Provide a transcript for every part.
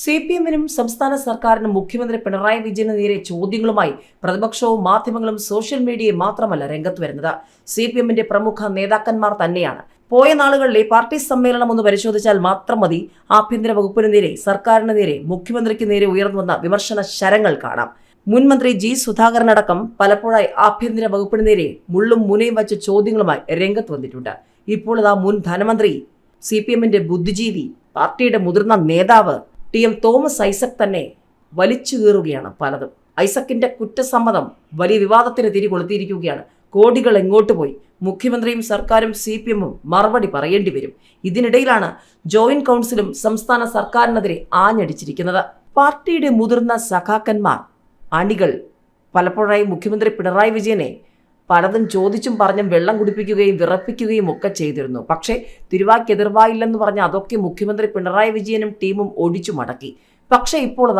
C P എമ്മിനും സംസ്ഥാന സർക്കാരിനും മുഖ്യമന്ത്രി പിണറായി വിജയന് നേരെ ചോദ്യങ്ങളുമായി പ്രതിപക്ഷവും മാധ്യമങ്ങളും സോഷ്യൽ മീഡിയയും മാത്രമല്ല രംഗത്ത് വരുന്നത്. സി പി എമ്മിന്റെ പ്രമുഖ നേതാക്കന്മാർ തന്നെയാണ്. പോയ നാളുകളിലെ പാർട്ടി സമ്മേളനം ഒന്ന് പരിശോധിച്ചാൽ മാത്രം മതി ആഭ്യന്തര വകുപ്പിന് നേരെ സർക്കാരിന് നേരെ മുഖ്യമന്ത്രിക്ക് നേരെ ഉയർന്നു വന്ന വിമർശന ശരങ്ങൾ കാണാം. മുൻമന്ത്രി ജി സുധാകരനടക്കം പലപ്പോഴായി ആഭ്യന്തര വകുപ്പിന് നേരെ മുള്ളും മുനയും വച്ച ചോദ്യങ്ങളുമായി രംഗത്ത് വന്നിട്ടുണ്ട്. ഇപ്പോൾ ഇതാ മുൻ ധനമന്ത്രി സി പി എമ്മിന്റെ ബുദ്ധിജീവി പാർട്ടിയുടെ മുതിർന്ന നേതാവ് ടി എം തോമസ് ഐസക് തന്നെ വലിച്ചു കീറുകയാണ് പലതും. ഐസക്കിന്റെ കുറ്റസമ്മതം വലിയ വിവാദത്തിന് തിരികൊളുത്തിയിരിക്കുകയാണ് കോടികൾ എങ്ങോട്ട് പോയി? മുഖ്യമന്ത്രിയും സർക്കാരും സി പി എമ്മും മറുപടി പറയേണ്ടി വരും. ഇതിനിടയിലാണ് ജോയിന്റ് കൗൺസിലും സംസ്ഥാന സർക്കാരിനെതിരെ ആഞ്ഞടിച്ചിരിക്കുന്നത്. പാർട്ടിയുടെ മുതിർന്ന സഖാക്കന്മാർ അണികൾ പലപ്പോഴായി മുഖ്യമന്ത്രി പിണറായി വിജയനെ പലതും ചോദിച്ചും പറഞ്ഞും വെള്ളം കുടിപ്പിക്കുകയും വിറപ്പിക്കുകയും ഒക്കെ ചെയ്തിരുന്നു. പക്ഷേ തിരുവാക്ക് എതിർവായില്ലെന്ന് പറഞ്ഞ അതൊക്കെ മുഖ്യമന്ത്രി പിണറായി വിജയനും ടീമും ഒടിച്ചു മടക്കി. പക്ഷേ ഇപ്പോൾ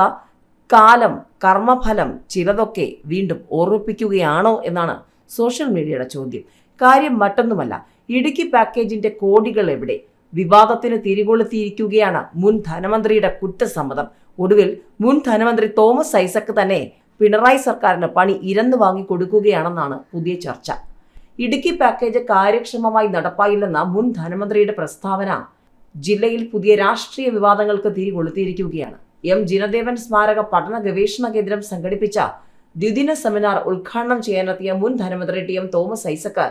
കാലം കർമ്മഫലം ചിലതൊക്കെ വീണ്ടും ഓർമ്മിപ്പിക്കുകയാണോ എന്നാണ് സോഷ്യൽ മീഡിയയുടെ ചോദ്യം. കാര്യം മറ്റൊന്നുമല്ല ഇടുക്കി പാക്കേജിന്റെ കോടികൾ എവിടെ? വിവാദത്തിന് തിരികൊളുത്തിയിരിക്കുകയാണ് മുൻ ധനമന്ത്രിയുടെ കുറ്റസമ്മതം. ഒടുവിൽ മുൻ ധനമന്ത്രി തോമസ് ഐസക് തന്നെ പിണറായി സർക്കാരിന് പണി ഇരന്ന് വാങ്ങി കൊടുക്കുകയാണെന്നാണ് പുതിയ ചർച്ച. ഇടുക്കി പാക്കേജ് കാര്യക്ഷമമായി നടപ്പായില്ലെന്ന മുൻ ധനമന്ത്രിയുടെ പ്രസ്താവന ജില്ലയിൽ പുതിയ രാഷ്ട്രീയ വിവാദങ്ങൾക്ക് തിരികൊളുത്തിയിരിക്കുകയാണ്. എം ജിനദേവൻ സ്മാരക പഠന ഗവേഷണ കേന്ദ്രം സംഘടിപ്പിച്ച ദ്വിദിന സെമിനാർ ഉദ്ഘാടനം ചെയ്യാനെത്തിയ മുൻ ധനമന്ത്രി ടി എം തോമസ് ഐസക്ക്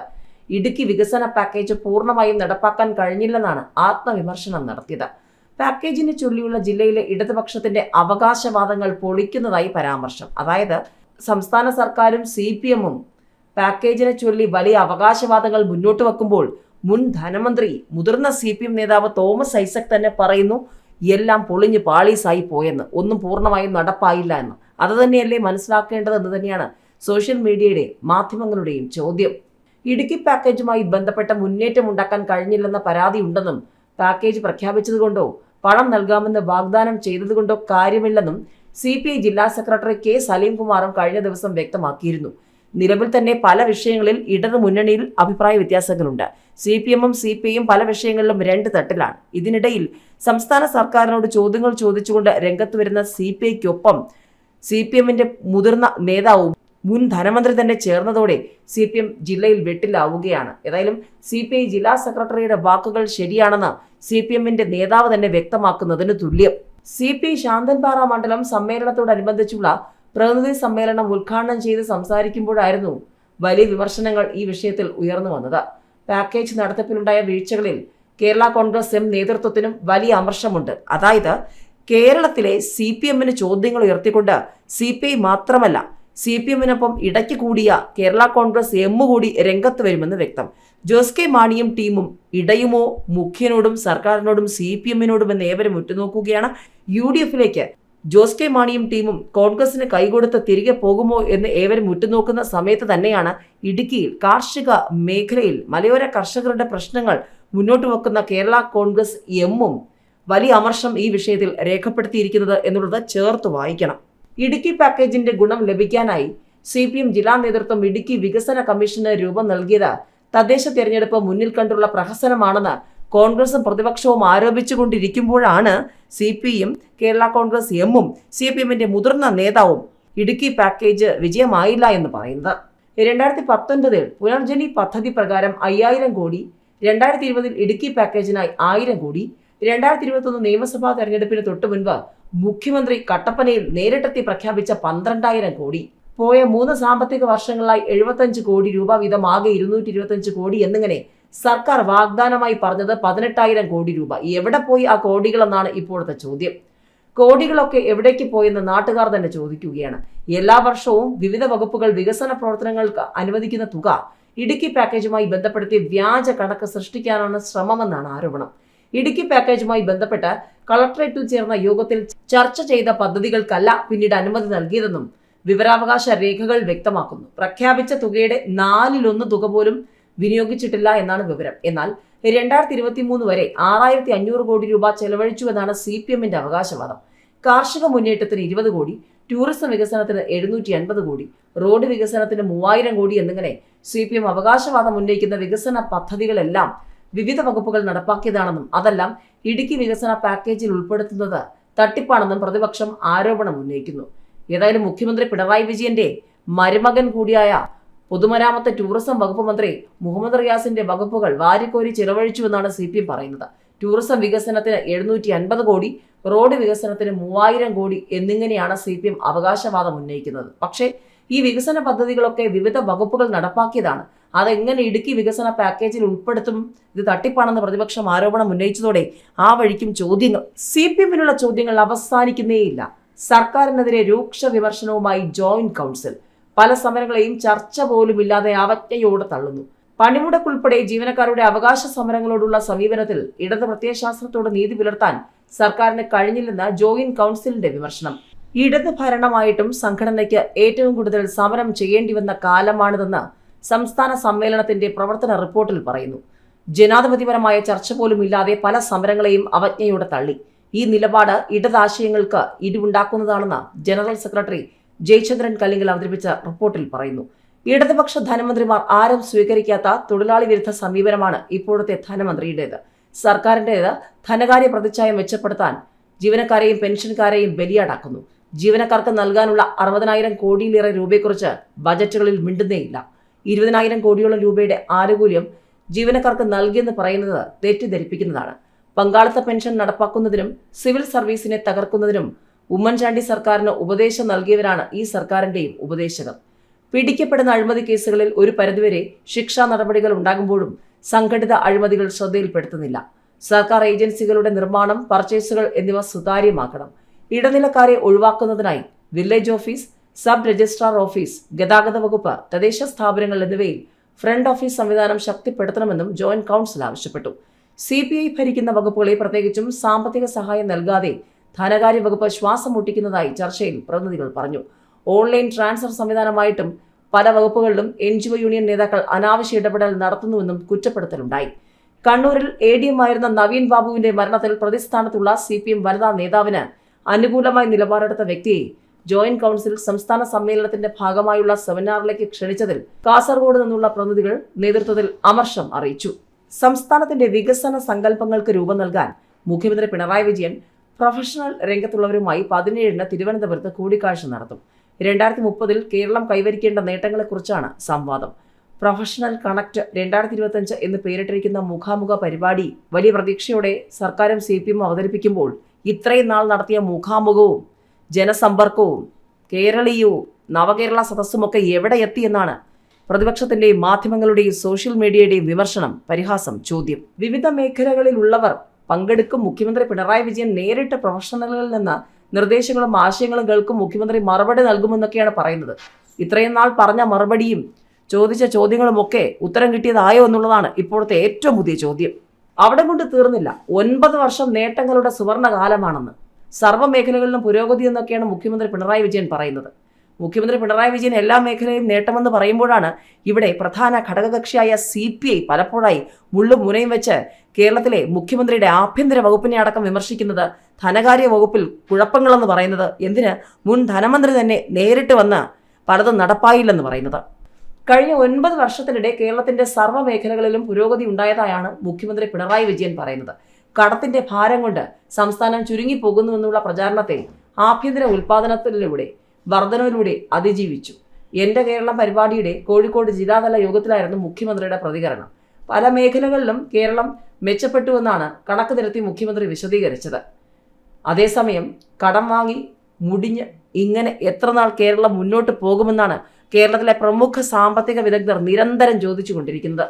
ഇടുക്കി വികസന പാക്കേജ് പൂർണമായും നടപ്പാക്കാൻ കഴിഞ്ഞില്ലെന്നാണ് ആത്മവിമർശനം നടത്തിയത്. പാക്കേജിനെ ചൊല്ലിയുള്ള ജില്ലയിലെ ഇടതുപക്ഷത്തിന്റെ അവകാശവാദങ്ങൾ പൊളിക്കുന്നതായി പരാമർശം. അതായത് സംസ്ഥാന സർക്കാരും സി പി എമ്മും പാക്കേജിനെ ചൊല്ലി വലിയ അവകാശവാദങ്ങൾ മുന്നോട്ട് വെക്കുമ്പോൾ മുൻ ധനമന്ത്രി മുതിർന്ന സി പി എം നേതാവ് തോമസ് ഐസക് തന്നെ പറയുന്നു എല്ലാം പൊളിഞ്ഞ് പാളീസായി പോയെന്ന്. ഒന്നും പൂർണമായും നടപ്പായില്ല എന്ന്. അത് തന്നെയല്ലേ മനസ്സിലാക്കേണ്ടത് എന്ന് തന്നെയാണ് സോഷ്യൽ മീഡിയയുടെ മാധ്യമങ്ങളുടെയും ചോദ്യം. ഇടുക്കി പാക്കേജുമായി ബന്ധപ്പെട്ട മുന്നേറ്റം ഉണ്ടാക്കാൻ കഴിഞ്ഞില്ലെന്ന പരാതി ഉണ്ടെന്നും പാക്കേജ് പ്രഖ്യാപിച്ചതുകൊണ്ടോ? പണം നൽകാമെന്ന് വാഗ്ദാനം ചെയ്തതുകൊണ്ടോ കാര്യമില്ലെന്നും സി പി ഐ ജില്ലാ സെക്രട്ടറി കെ സലീംകുമാറും കഴിഞ്ഞ ദിവസം വ്യക്തമാക്കിയിരുന്നു. നിലവിൽ തന്നെ പല വിഷയങ്ങളിൽ ഇടതു മുന്നണിയിൽ അഭിപ്രായ വ്യത്യാസങ്ങളുണ്ട്. സി പി എമ്മും സി പി ഐയും പല വിഷയങ്ങളിലും രണ്ട് തട്ടിലാണ്. ഇതിനിടയിൽ സംസ്ഥാന സർക്കാരിനോട് ചോദ്യങ്ങൾ ചോദിച്ചുകൊണ്ട് രംഗത്ത് വരുന്ന സി പി ഐക്കൊപ്പം സി പി എമ്മിന്റെ മുതിർന്ന നേതാവും മുൻ ധനമന്ത്രി തന്നെ ചേർന്നതോടെ സി പി എം ജില്ലയിൽ വെട്ടിലാവുകയാണ്. ഏതായാലും സി പി ഐ ജില്ലാ സെക്രട്ടറിയുടെ വാക്കുകൾ ശരിയാണെന്ന് സി പി എമ്മിന്റെ നേതാവ് തന്നെ വ്യക്തമാക്കുന്നതിന് തുല്യം. സി പി ശാന്തൻപാറ മണ്ഡലം സമ്മേളനത്തോടനുബന്ധിച്ചുള്ള പ്രതിനിധി സമ്മേളനം ഉദ്ഘാടനം ചെയ്ത് സംസാരിക്കുമ്പോഴായിരുന്നു വലിയ വിമർശനങ്ങൾ ഈ വിഷയത്തിൽ ഉയർന്നു വന്നത്. പാക്കേജ് നടത്തിപ്പിലുണ്ടായ വീഴ്ചകളിൽ കേരള കോൺഗ്രസ് എം നേതൃത്വത്തിനും വലിയ അമർഷമുണ്ട്. അതായത് കേരളത്തിലെ സി പി എമ്മിന് ചോദ്യങ്ങൾ ഉയർത്തിക്കൊണ്ട് സി പി ഐ മാത്രമല്ല സി പി എമ്മിനൊപ്പം ഇടയ്ക്ക് കൂടിയ കേരള കോൺഗ്രസ് എം കൂടി രംഗത്ത് വരുമെന്ന് വ്യക്തം. ജോസ് കെ മാണിയും ടീമും ഇടയുമോ മുഖ്യനോടും സർക്കാരിനോടും സി പി എമ്മിനോടും എന്ന് ഏവരും ഉറ്റുനോക്കുകയാണ്. യു ഡി എഫിലേക്ക് ജോസ് കെ മാണിയും ടീമും കോൺഗ്രസിന് കൈകൊടുത്ത് തിരികെ പോകുമോ എന്ന് ഏവരും ഉറ്റുനോക്കുന്ന സമയത്ത് തന്നെയാണ് ഇടുക്കിയിൽ കാർഷിക മേഖലയിൽ മലയോര കർഷകരുടെ പ്രശ്നങ്ങൾ മുന്നോട്ട് വെക്കുന്ന കേരള കോൺഗ്രസ് എമ്മും വലിയ അമർഷം ഈ വിഷയത്തിൽ രേഖപ്പെടുത്തിയിരിക്കുന്നത് എന്നുള്ളത് ചേർത്ത് വായിക്കണം. ഇടുക്കി പാക്കേജിന്റെ ഗുണം ലഭിക്കാനായി സി പി എം ജില്ലാ നേതൃത്വം ഇടുക്കി വികസന കമ്മീഷന് രൂപം നൽകിയത് തദ്ദേശ തെരഞ്ഞെടുപ്പ് മുന്നിൽ കണ്ടുള്ള പ്രഹസനമാണെന്ന് കോൺഗ്രസും പ്രതിപക്ഷവും ആരോപിച്ചുകൊണ്ടിരിക്കുമ്പോഴാണ് C P M Kerala Congress എമ്മും സി പി എമ്മിന്റെ മുതിർന്ന നേതാവും ഇടുക്കി പാക്കേജ് വിജയമായില്ല എന്ന് പറയുന്നത്. രണ്ടായിരത്തി പത്തൊൻപതിൽ പുനർജനി പദ്ധതി പ്രകാരം അയ്യായിരം കോടി രണ്ടായിരത്തി ഇരുപതിൽ ഇടുക്കി പാക്കേജിനായി ആയിരം കോടി രണ്ടായിരത്തി ഇരുപത്തൊന്ന് നിയമസഭാ തെരഞ്ഞെടുപ്പിന് തൊട്ടു മുൻപ് മുഖ്യമന്ത്രി കട്ടപ്പനയിൽ നേരിട്ടെത്തി പ്രഖ്യാപിച്ച പന്ത്രണ്ടായിരം കോടി. പോയ മൂന്ന് സാമ്പത്തിക വർഷങ്ങളായി എഴുപത്തഞ്ച് കോടി രൂപ വീതം ആകെ ഇരുന്നൂറ്റി ഇരുപത്തഞ്ച് കോടി എന്നിങ്ങനെ സർക്കാർ വാഗ്ദാനമായി പറഞ്ഞത് പതിനെട്ടായിരം കോടി രൂപ. എവിടെ പോയി ആ കോടികളെന്നാണ് ഇപ്പോഴത്തെ ചോദ്യം. കോടികളൊക്കെ എവിടേക്ക് പോയെന്ന് നാട്ടുകാർ തന്നെ ചോദിക്കുകയാണ്. എല്ലാ വർഷവും വിവിധ വകുപ്പുകൾ വികസന പ്രവർത്തനങ്ങൾക്ക് അനുവദിക്കുന്ന തുക ഇടുക്കി പാക്കേജുമായി ബന്ധപ്പെടുത്തി വ്യാജ കണക്ക് സൃഷ്ടിക്കാനാണ് ശ്രമമെന്നാണ് ആരോപണം. ഇടുക്കി പാക്കേജുമായി ബന്ധപ്പെട്ട് കളക്ടറേറ്റിൽ ചേർന്ന യോഗത്തിൽ ചർച്ച ചെയ്ത പദ്ധതികൾക്കല്ല പിന്നീട് അനുമതി നൽകിയതെന്നും വിവരാവകാശ രേഖകൾ വ്യക്തമാക്കുന്നു. പ്രഖ്യാപിച്ച തുകയുടെ നാലിലൊന്ന് തുക പോലും വിനിയോഗിച്ചിട്ടില്ല എന്നാണ് വിവരം. എന്നാൽ രണ്ടായിരത്തി ഇരുപത്തി മൂന്ന് വരെ ആറായിരത്തി അഞ്ഞൂറ് കോടി രൂപ ചെലവഴിച്ചുവെന്നാണ് സി പി എമ്മിന്റെ അവകാശവാദം. കാർഷിക മുന്നേറ്റത്തിന് ഇരുപത് കോടി ടൂറിസം വികസനത്തിന് എഴുന്നൂറ്റി അൻപത് കോടി റോഡ് വികസനത്തിന് മൂവായിരം കോടി എന്നിങ്ങനെ സി പി എം അവകാശവാദം ഉന്നയിക്കുന്ന വികസന പദ്ധതികളെല്ലാം വിവിധ വകുപ്പുകൾ നടപ്പാക്കിയതാണെന്നും അതെല്ലാം ഇടുക്കി വികസന പാക്കേജിൽ ഉൾപ്പെടുത്തുന്നത് തട്ടിപ്പാണെന്നും പ്രതിപക്ഷം ആരോപണം ഉന്നയിക്കുന്നു. ഏതായാലും മുഖ്യമന്ത്രി പിണറായി വിജയന്റെ മരുമകൻ കൂടിയായ പൊതുമരാമത്ത് ടൂറിസം വകുപ്പ് മന്ത്രി മുഹമ്മദ് റിയാസിന്റെ വകുപ്പുകൾ വാരിക്കോരി ചിലവഴിച്ചുവെന്നാണ് സി പി എം പറയുന്നത്. ടൂറിസം വികസനത്തിന് എഴുന്നൂറ്റി അൻപത് കോടി റോഡ് വികസനത്തിന് മൂവായിരം കോടി എന്നിങ്ങനെയാണ് സി പി എം അവകാശവാദം ഉന്നയിക്കുന്നത്. പക്ഷേ ഈ വികസന പദ്ധതികളൊക്കെ വിവിധ വകുപ്പുകൾ നടപ്പാക്കിയതാണ്. അതെങ്ങനെ ഇടുക്കി വികസന പാക്കേജിൽ ഉൾപ്പെടുത്തും? ഇത് തട്ടിപ്പാണെന്ന് പ്രതിപക്ഷം ആരോപണം ഉന്നയിച്ചതോടെ ആ വഴിക്കും ചോദ്യങ്ങൾ സി പി എമ്മിനുള്ള ചോദ്യങ്ങൾ അവസാനിക്കുന്നേയില്ല. സർക്കാരിനെതിരെ രൂക്ഷ വിമർശനവുമായി ജോയിന്റ് കൗൺസിൽ. പല സമരങ്ങളെയും ചർച്ച പോലും ഇല്ലാതെ അവജ്ഞയോടെ തള്ളുന്നു. പണിമുടക്കുൾപ്പെടെ ജീവനക്കാരുടെ അവകാശ സമരങ്ങളോടുള്ള സമീപനത്തിൽ ഇടത് പ്രത്യയശാസ്ത്രത്തോട് നീതി പുലർത്താൻ സർക്കാരിന് കഴിഞ്ഞില്ലെന്ന് ജോയിന്റ് കൗൺസിലിന്റെ വിമർശനം. ഇടത് ഭരണമായിട്ടും സംഘടനയ്ക്ക് ഏറ്റവും കൂടുതൽ സമരം ചെയ്യേണ്ടി വന്ന കാലമാണിതെന്ന് സംസ്ഥാന സമ്മേളനത്തിന്റെ പ്രവർത്തന റിപ്പോർട്ടിൽ പറയുന്നു. ജനാധിപത്യപരമായ ചർച്ച പോലും ഇല്ലാതെ പല സമരങ്ങളെയും അവജ്ഞയോടെ തള്ളി. ഈ നിലപാട് ഇടതാശയങ്ങൾക്ക് ഇടിവുണ്ടാക്കുന്നതാണെന്ന് ജനറൽ സെക്രട്ടറി ജയചന്ദ്രൻ കല്ലിങ്കൽ അവതരിപ്പിച്ച റിപ്പോർട്ടിൽ പറയുന്നു. ഇടതുപക്ഷ ധനമന്ത്രിമാർ ആരും സ്വീകരിക്കാത്ത തൊഴിലാളി വിരുദ്ധ സമീപനമാണ് ഇപ്പോഴത്തെ ധനമന്ത്രിയുടേത്. സർക്കാരിന്റേത് ധനകാര്യ പ്രതിച്ഛായ മെച്ചപ്പെടുത്താൻ ജീവനക്കാരെയും പെൻഷൻകാരെയും ബലിയാടാക്കുന്നു. ജീവനക്കാർക്ക് നൽകാനുള്ള അറുപതിനായിരം കോടിയിലേറെ രൂപയെക്കുറിച്ച് ബജറ്റുകളിൽ മിണ്ടുന്നേയില്ല. ഇരുപതിനായിരം കോടിയോളം രൂപയുടെ ആനുകൂല്യം ജീവനക്കാർക്ക് നൽകിയെന്ന് പറയുന്നത് തെറ്റിദ്ധരിപ്പിക്കുന്നതാണ്. പങ്കാളിത്ത പെൻഷൻ നടപ്പാക്കുന്നതിനും സിവിൽ സർവീസിനെ തകർക്കുന്നതിനും ഉമ്മൻചാണ്ടി സർക്കാരിന് ഉപദേശം നൽകിയവരാണ് ഈ സർക്കാരിന്റെയും ഉപദേശകർ. പിടിക്കപ്പെടുന്ന അഴിമതി കേസുകളിൽ ഒരു പരിധിവരെ ശിക്ഷാ നടപടികൾ ഉണ്ടാകുമ്പോഴും സംഘടിത അഴിമതികൾ ശ്രദ്ധയിൽപ്പെടുത്തുന്നില്ല. സർക്കാർ ഏജൻസികളുടെ നിർമ്മാണം പർച്ചേസുകൾ എന്നിവ സുതാര്യമാക്കണം. ഇടനിലക്കാരെ ഒഴിവാക്കുന്നതിനായി village office sub registrar office ഗതാഗത വകുപ്പ് തദ്ദേശ സ്ഥാപനങ്ങൾ എന്നിവയിൽ ഫ്രണ്ട് ഓഫീസ് സംവിധാനം ശക്തിപ്പെടുത്തണമെന്നും ജോയിന്റ് കൗൺസിൽ ആവശ്യപ്പെട്ടു. സി പി ഐ ഭരിക്കുന്ന വകുപ്പുകളെ പ്രത്യേകിച്ചും സാമ്പത്തിക സഹായം നൽകാതെ ധനകാര്യ വകുപ്പ് ശ്വാസം മുട്ടിക്കുന്നതായി ചർച്ചയിൽ പ്രതിനിധികൾ പറഞ്ഞു. ഓൺലൈൻ ട്രാൻസ്ഫർ സംവിധാനമായിട്ടും പല വകുപ്പുകളിലും എൻ ജി ഒ യൂണിയൻ നേതാക്കൾ അനാവശ്യ ഇടപെടൽ നടത്തുന്നുവെന്നും കുറ്റപ്പെടുത്തലുണ്ടായി. കണ്ണൂരിൽ എ ഡി എം ആയിരുന്ന നവീൻ ബാബുവിന്റെ മരണത്തിൽ പ്രതിസ്ഥാനത്തുള്ള സി പി എം വനിതാ നേതാവിന് അനുകൂലമായി നിലപാടെടുത്ത വ്യക്തിയെ ജോയിന്റ് കൗൺസിൽ സംസ്ഥാന സമ്മേളനത്തിന്റെ ഭാഗമായുള്ള സെമിനാറിലേക്ക് ക്ഷണിച്ചതിൽ കാസർഗോഡ് നിന്നുള്ള പ്രതിനിധികൾ നേതൃത്വത്തിൽ അമർഷം അറിയിച്ചു. സംസ്ഥാനത്തിന്റെ വികസന സങ്കല്പങ്ങൾക്ക് രൂപം നൽകാൻ മുഖ്യമന്ത്രി പിണറായി വിജയൻ പ്രൊഫഷണൽ രംഗത്തുള്ളവരുമായി പതിനേഴിന് തിരുവനന്തപുരത്ത് കൂടിക്കാഴ്ച നടത്തും. രണ്ടായിരത്തി മുപ്പതിൽ കേരളം കൈവരിക്കേണ്ട നേട്ടങ്ങളെക്കുറിച്ചാണ് സംവാദം. പ്രൊഫഷണൽ കണക്ട് രണ്ടായിരത്തി ഇരുപത്തഞ്ച് എന്ന് പേരിട്ടിരിക്കുന്ന മുഖാമുഖ പരിപാടി വലിയ പ്രതീക്ഷയോടെ സർക്കാരും സി പി എം അവതരിപ്പിക്കുമ്പോൾ ഇത്രയും നാൾ നടത്തിയ മുഖാമുഖവും ജനസമ്പർക്കവും കേരളീയവും നവകേരള സദസ്സുമൊക്കെ എവിടെ എത്തിയെന്നാണ് പ്രതിപക്ഷത്തിന്റെയും മാധ്യമങ്ങളുടെയും സോഷ്യൽ മീഡിയയുടെയും വിമർശനം പരിഹാസം ചോദ്യം. വിവിധ മേഖലകളിലുള്ളവർ പങ്കെടുക്കും. മുഖ്യമന്ത്രി പിണറായി വിജയൻ നേരിട്ട് പ്രൊഫഷണലുകളിൽ നിന്ന് നിർദ്ദേശങ്ങളും ആശയങ്ങളും കേൾക്കും. മുഖ്യമന്ത്രി മറുപടി നൽകുമെന്നൊക്കെയാണ് പറയുന്നത്. ഇത്രയും നാൾ പറഞ്ഞ മറുപടിയും ചോദിച്ച ചോദ്യങ്ങളുമൊക്കെ ഉത്തരം കിട്ടിയതായോ എന്നുള്ളതാണ് ഇപ്പോഴത്തെ ഏറ്റവും പുതിയ ചോദ്യം. അവിടെ കൊണ്ട് തീർന്നില്ല. ഒൻപത് വർഷം നേട്ടങ്ങളുടെ സുവർണ കാലമാണെന്ന് സർവ മേഖലകളിലും പുരോഗതി എന്നൊക്കെയാണ് മുഖ്യമന്ത്രി പിണറായി വിജയൻ പറയുന്നത്. മുഖ്യമന്ത്രി പിണറായി വിജയൻ എല്ലാ മേഖലയും നേട്ടമെന്ന് പറയുമ്പോഴാണ് ഇവിടെ പ്രധാന ഘടകകക്ഷിയായ സി പി ഐ പലപ്പോഴായി മുള്ളും മുനയും വെച്ച് കേരളത്തിലെ മുഖ്യമന്ത്രിയുടെ ആഭ്യന്തര വകുപ്പിനെ അടക്കം വിമർശിക്കുന്നത് ധനകാര്യ വകുപ്പിൽ കുഴപ്പങ്ങളെന്ന് പറയുന്നത് എന്തിന് മുൻ ധനമന്ത്രി തന്നെ നേരിട്ട് വന്ന് പലതും നടപ്പായില്ലെന്ന് പറയുന്നത്. കഴിഞ്ഞ ഒൻപത് വർഷത്തിനിടെ കേരളത്തിന്റെ സർവ മേഖലകളിലും പുരോഗതി ഉണ്ടായതായാണ് മുഖ്യമന്ത്രി പിണറായി വിജയൻ പറയുന്നത്. കടത്തിന്റെ ഭാരം കൊണ്ട് സംസ്ഥാനം ചുരുങ്ങിപ്പോകുന്നുവെന്നുള്ള പ്രചാരണത്തെ ആഭ്യന്തര ഉൽപാദനത്തിലൂടെ വർധനവിലൂടെ അതിജീവിച്ചു. എന്റെ കേരളം പരിപാടിയുടെ കോഴിക്കോട് ജില്ലാതല യോഗത്തിലായിരുന്നു മുഖ്യമന്ത്രിയുടെ പ്രതികരണം. പല മേഖലകളിലും കേരളം മെച്ചപ്പെട്ടുവെന്നാണ് കണക്ക് നിരത്തി മുഖ്യമന്ത്രി വിശദീകരിച്ചത്. അതേസമയം കടം വാങ്ങി മുടിഞ്ഞ് ഇങ്ങനെ എത്ര നാൾ കേരളം മുന്നോട്ട് പോകുമെന്നാണ് കേരളത്തിലെ പ്രമുഖ സാമ്പത്തിക വിദഗ്ധർ നിരന്തരം ചോദിച്ചുകൊണ്ടിരിക്കുന്നത്.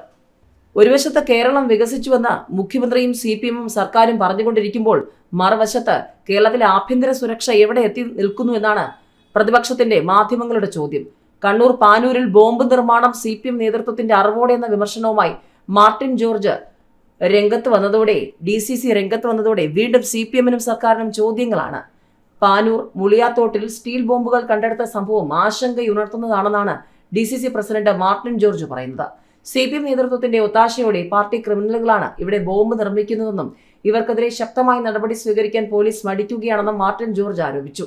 ഒരു വശത്ത് കേരളം വികസിച്ചുവെന്ന് മുഖ്യമന്ത്രിയും സി പി എമ്മും സർക്കാരും പറഞ്ഞുകൊണ്ടിരിക്കുമ്പോൾ മറുവശത്ത് കേരളത്തിലെ ആഭ്യന്തര സുരക്ഷ എവിടെ എത്തി നിൽക്കുന്നു എന്നാണ് പ്രതിപക്ഷത്തിന്റെ മാധ്യമങ്ങളുടെ ചോദ്യം. കണ്ണൂർ പാനൂരിൽ ബോംബ് നിർമ്മാണം സി പി എം നേതൃത്വത്തിന്റെ അറിവോടെ എന്ന വിമർശനവുമായി മാർട്ടിൻ ജോർജ് രംഗത്ത് വന്നതോടെ ഡി സി സി രംഗത്ത് വന്നതോടെ വീണ്ടും സി പി എമ്മിനും സർക്കാരിനും ചോദ്യങ്ങളാണ്. പാനൂർ മുളിയാത്തോട്ടിൽ സ്റ്റീൽ ബോംബുകൾ കണ്ടെടുത്ത സംഭവം ആശങ്കയുണർത്തുന്നതാണെന്നാണ് D C C president Martin George പറയുന്നത്. സി പി എം നേതൃത്വത്തിന്റെ ഒത്താശയോടെ പാർട്ടി ക്രിമിനലുകളാണ് ഇവിടെ ബോംബ് നിർമ്മിക്കുന്നതെന്നും ഇവർക്കെതിരെ ശക്തമായ നടപടി സ്വീകരിക്കാൻ പോലീസ് മടിക്കുകയാണെന്നും മാർട്ടിൻ ജോർജ് ആരോപിച്ചു.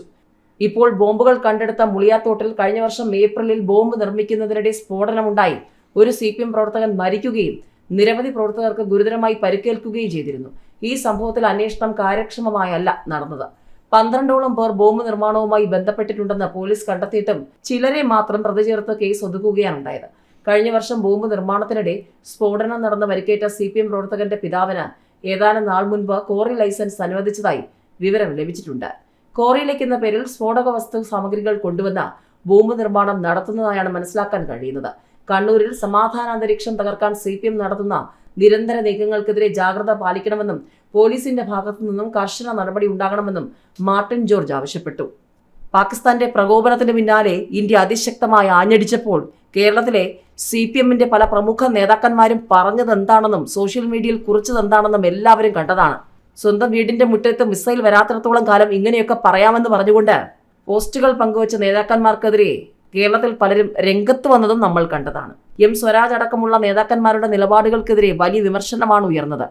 ഇപ്പോൾ ബോംബുകൾ കണ്ടെടുത്ത മുളിയാത്തോട്ടിൽ കഴിഞ്ഞ വർഷം ഏപ്രിലിൽ ബോംബ് നിർമ്മിക്കുന്നതിനിടെ സ്ഫോടനമുണ്ടായി. ഒരു സി പി എം പ്രവർത്തകൻ മരിക്കുകയും നിരവധി പ്രവർത്തകർക്ക് ഗുരുതരമായി പരിക്കേൽക്കുകയും ചെയ്തിരുന്നു. ഈ സംഭവത്തിൽ അന്വേഷണം കാര്യക്ഷമമായല്ല നടന്നത്. പന്ത്രണ്ടോളം പേർ ബോംബ് നിർമ്മാണവുമായി ബന്ധപ്പെട്ടിട്ടുണ്ടെന്ന് പോലീസ് കണ്ടെത്തിയിട്ടും ചിലരെ മാത്രം പ്രതിചേർത്ത് കേസ് ഒതുക്കുകയാണ് ഉണ്ടായത്. കഴിഞ്ഞ വർഷം ബോംബ് നിർമ്മാണത്തിനിടെ സ്ഫോടനം നടന്ന പരിക്കേറ്റ സി പി എം പ്രവർത്തകന്റെ പിതാവിന് ഏതാനും നാൾ മുൻപ് കോറി ലൈസൻസ് അനുവദിച്ചതായി വിവരം ലഭിച്ചിട്ടുണ്ട്. കോറിയിലേക്ക് എന്ന പേരിൽ സ്ഫോടക വസ്തു സാമഗ്രികൾ കൊണ്ടുവന്ന ബോംബ് നിർമ്മാണം നടത്തുന്നതായാണ് മനസ്സിലാക്കാൻ കഴിയുന്നത്. കണ്ണൂരിൽ സമാധാന അന്തരീക്ഷം തകർക്കാൻ സി പി എം നടത്തുന്ന നിരന്തര നീക്കങ്ങൾക്കെതിരെ ജാഗ്രത പാലിക്കണമെന്നും പോലീസിന്റെ ഭാഗത്തു നിന്നും കർശന നടപടി ഉണ്ടാകണമെന്നും മാർട്ടിൻ ജോർജ് ആവശ്യപ്പെട്ടു. പാകിസ്ഥാന്റെ പ്രകോപനത്തിന് പിന്നാലെ ഇന്ത്യ അതിശക്തമായി ആഞ്ഞടിച്ചപ്പോൾ കേരളത്തിലെ സി പി എമ്മിന്റെ പല പ്രമുഖ നേതാക്കന്മാരും പറഞ്ഞത് എന്താണെന്നും സോഷ്യൽ മീഡിയയിൽ കുറിച്ചത് എന്താണെന്നും എല്ലാവരും കണ്ടതാണ്. സ്വന്തം വീടിന്റെ മുറ്റത്ത് മിസൈൽ വരാത്തിടത്തോളം കാലം ഇങ്ങനെയൊക്കെ പറയാമെന്ന് പറഞ്ഞുകൊണ്ട് പോസ്റ്റുകൾ പങ്കുവച്ച നേതാക്കന്മാർക്കെതിരെ കേരളത്തിൽ പലരും രംഗത്ത് വന്നതും നമ്മൾ കണ്ടതാണ്. എം. സ്വരാജ് അടക്കമുള്ള നേതാക്കന്മാരുടെ നിലപാടുകൾക്കെതിരെ വലിയ വിമർശനമാണ് ഉയർന്നത്.